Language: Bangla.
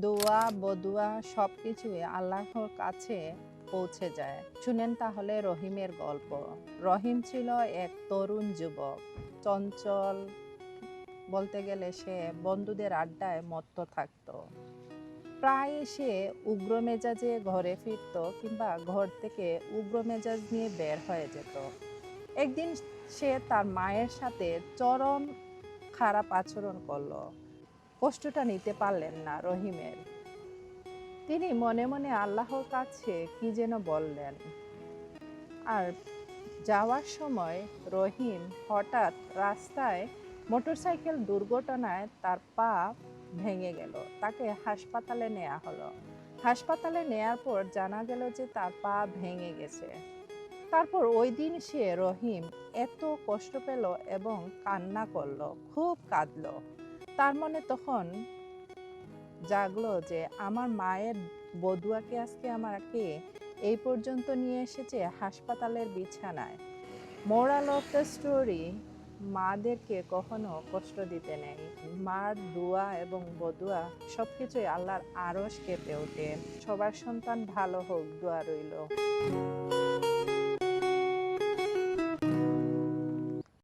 দোয়া, বদুয়া সব কিছুই আল্লাহর কাছে পৌঁছে যায়। শুনেন তাহলে রহিমের গল্প। রহিম ছিল এক তরুণ যুবক। চঞ্চল বলতে গেলে সে বন্ধুদের আড্ডায় মত্ত থাকতো। প্রায় সে উগ্র মেজাজে ঘরে ফিরত কিংবা ঘর থেকে উগ্র মেজাজ নিয়ে বের হয়ে যেত। একদিন সে তার মায়ের সাথে চরম খারাপ আচরণ করল। কষ্টটা নিতে পারলেন না রহিমের। তিনি মনে মনে আল্লাহর কাছে কি যেন বললেন। আর যাওয়ার সময় রহিম হঠাৎ রাস্তায় মোটরসাইকেল দুর্ঘটনায় তার পা ভেঙে গেল। তাকে হাসপাতালে নেওয়া হলো। হাসপাতালে নেয়ার পর জানা গেল যে তার পা ভেঙে গেছে। তারপর ওই দিন সে রহিম এত কষ্ট পেল এবং কান্না করল, খুব কাঁদলো। তার মনে তখন জাগলো যে আমার মায়ের বদুয়াকে আজকে আমার আমাকে এই পর্যন্ত নিয়ে এসেছে হাসপাতালের বিছানায়। মোরাল অফ দ্য স্টোরি মাদেরকে কখনো কষ্ট দিতে নেই। মার দোয়া এবং বদুয়া সব কিছুই আল্লাহর আরস কেঁপে ওঠে। সবার সন্তান ভালো হোক, দোয়া রইল।